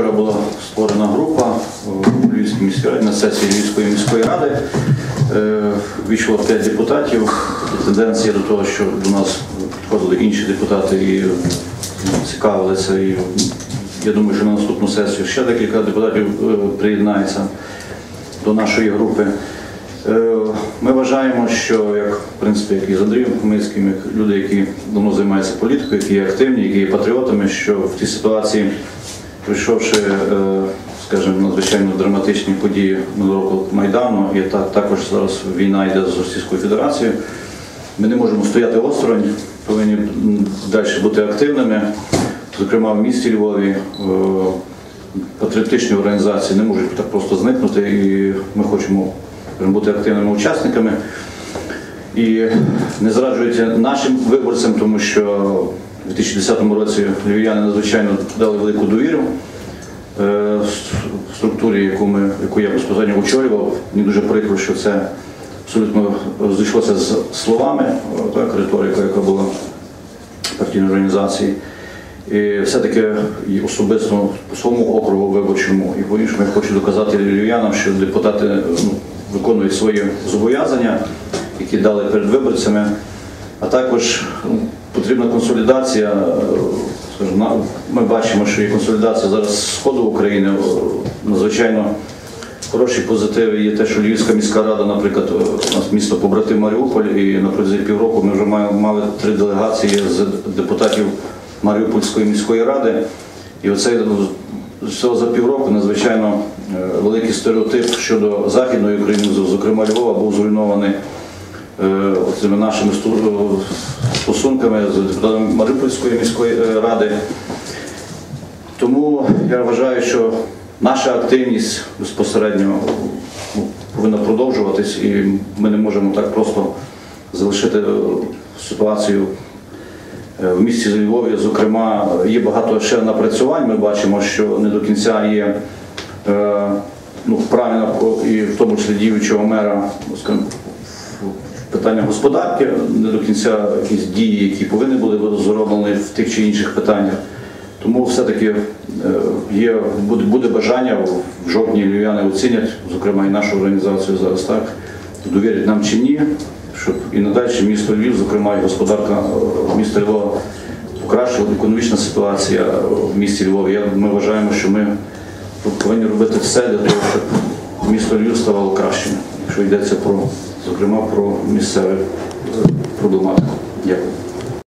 Вчора була створена група у Львівській міській раді на сесії Львівської міської ради. Е, Війшло 5 депутатів. Тенденція до того, що до нас підходили інші депутати і ну, цікавилися. І я думаю, що на наступну сесію ще декілька депутатів е, приєднається до нашої групи. Е, Ми вважаємо, що як в принципі, як і з Андрієм Хмельницьким, як люди, які давно займаються політикою, які є активні, які є патріотами, що в тій ситуації, прийшовши, е, скажімо, надзвичайно драматичні події минулого Майдану, і також зараз війна йде з Російською Федерацією. Ми не можемо стояти осторонь, повинні далі бути активними. Зокрема, в місті Львові е, патріотичні організації не можуть так просто зникнути, і ми хочемо бути активними учасниками. І не зраджуйте нашим виборцям, тому що у 2010 році львів'яни надзвичайно дали велику довіру е, в структурі, яку, ми, яку я безпосередньо очолював. Мені дуже прикро, що це абсолютно зійшлося з словами, так, риторика, яка була партійної організації. І все-таки особисто по своєму округу виборчому і по-іншому я хочу доказати львів'янам, що депутати ну, виконують свої зобов'язання, які дали перед виборцями, а також ну, потрібна консолідація. е, Ми бачимо, що є консолідація зараз сходу України. о, Надзвичайно хороші позитиви є те, що Львівська міська рада, наприклад, е, у нас місто побратим Маріуполь, і на протязі півроку ми вже мали, три делегації з депутатів Маріупольської міської ради. І оце з цього за півроку надзвичайно е, великий стереотип щодо Західної України, зокрема Львова, був зруйнований е, цими нашими стосунками з депутатом Маріупольської міської е, ради. Тому я вважаю, що наша активність безпосередньо повинна продовжуватись, і ми не можемо так просто залишити е, ситуацію е, в місті Львові. Зокрема, є багато ще напрацювань. Ми бачимо, що не до кінця є е, ну, правильно і в тому числі діючого мера, ну, питання господарки, не до кінця якісь дії, які повинні були бути зроблені в тих чи інших питаннях. Тому все-таки е, є, буде, бажання в жовтні львів'яни оцінять, зокрема і нашу організацію зараз так, довірять нам чи ні, щоб і надалі місто Львів, зокрема і господарка е, міста Львова покращила економічна ситуація в місті Львові. Ми вважаємо, що ми повинні робити все для того, щоб місто Львів ставало кращим, якщо йдеться про, зокрема, про місцеву е, проблематику. Дякую.